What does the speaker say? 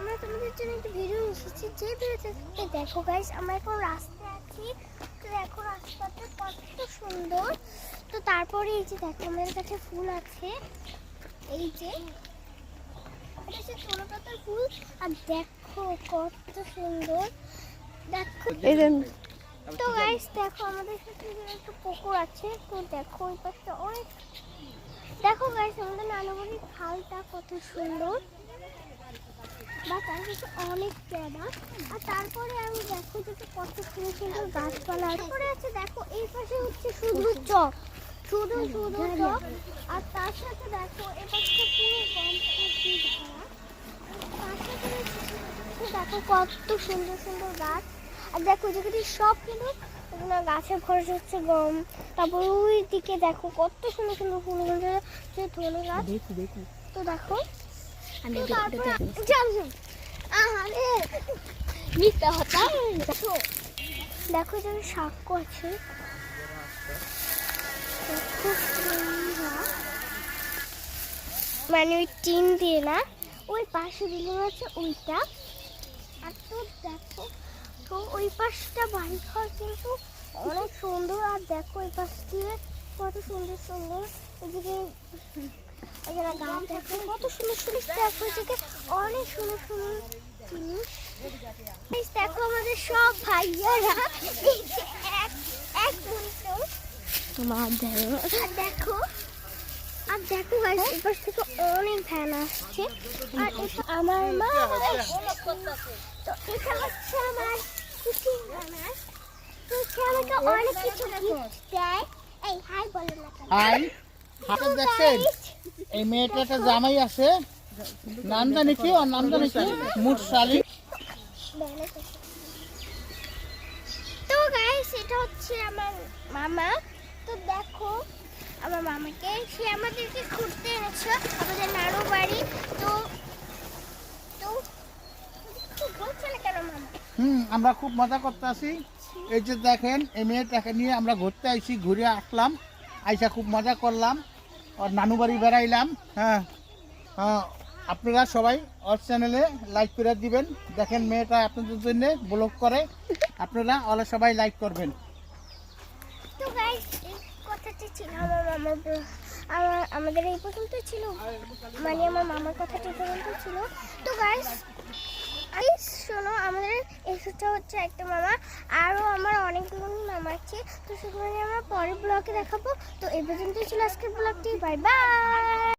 আমরা তোমাদের জন্য একটা ভিডিও এসেছি যে ভিডিওতে দেখো গাইস আমরা এখন রাস্তায় আছি। তো দেখো রাস্তাটা কত সুন্দর। তো তারপরে এই যে দেখো আমাদের কাছে ফুল আছে। এই যে পাতার ফুল। আর দেখো কত সুন্দর। দেখো তো গাইস দেখো আমাদের সাথে একটা পুকুর আছে। তো দেখো ওই পাশটা অনেক দেখো গাইস আমাদের নানাবাড়ির খালটা কত সুন্দর। বা তার কাছে অনেক প্যারা আর তারপরে আমি দেখো যে কত সুন্দর সুন্দর গাছপালা তারপরে আছে দেখো এই পাশে হচ্ছে শুধু চক শুধু শুধু চক আর তার সাথে দেখো এ পাশটা পুরো ভরা। তার সাথে দেখো কত সুন্দর সুন্দর গাছ। আর দেখো যেখানে সব কিন্তু এগুলো গাছে ভরে হচ্ছে গম। তারপর ওই দিকে দেখো কত সুন্দর সুন্দর ফুল যে ধনে গাছ। তো দেখো দেখো দেখো যে সাক্ষ্য আছে। মানে ওই টিন দিয়ে না ওই পাশে বিল্ডিং আছে ওইটা। আর তো দেখো তো ওই পাশটা বাড়ি ঘর কিন্তু অনেক সুন্দর। আর দেখো ওই পাশ দিয়ে কত সুন্দর সুন্দর এদিকে কত সুন্দর সুন্দর দেখো এদিকে অনেক সুন্দর সুন্দর জিনিস। দেখো আমাদের সব ভাইয়ারা। এক দেখো। আর দেখো আর দেখো গাইস এপাশ থেকে অনেক ভ্যান আসছে। আর এটা আমার মা তো এটা হচ্ছে আমার কুচি ভ্যানার তো আমাকে অনেক কিছু গিফট দেয়। এই হাই বলো না কেন? হাই দেখছেন? guys, এই মেয়েটা একটা জামাই আছে। নাম জানি কি? ওর নাম জানি কি? মুরসালি। তো গাইস এটা হচ্ছে আমার মামা। তো দেখো আমার মামাকে। সে আমাদেরকে ঘুরতে এনেছে আমাদের নানু বাড়ি। তো তো খুব কেন মামা। হুম আমরা খুব মজা করতে আসি। এই যে দেখেন এই মেয়েটাকে নিয়ে আমরা ঘুরতে আইছি ঘুরে আসলাম। আইসা খুব মজা করলাম। ওর নানু বাড়ি বেড়াইলাম হ্যাঁ। হ্যাঁ, আপনারা সবাই ওর চ্যানেলে লাইক করে দিবেন। দেখেন মেয়েটা আপনাদের জন্য ব্লগ করে। আপনারা ওরা সবাই লাইক করবেন। ছিল আমার আমাদের এই পর্যন্ত ছিল। মানে আমার মামার কথাটি ছিল। তো গাইস এসবটা হচ্ছে একটা মামা। আরও আমার অনেকগুলো মামা আছে। তো সেগুলো আমরা পরের ব্লগে দেখাবো। তো এই পর্যন্তই ছিল আজকের ব্লগটি বাই বাই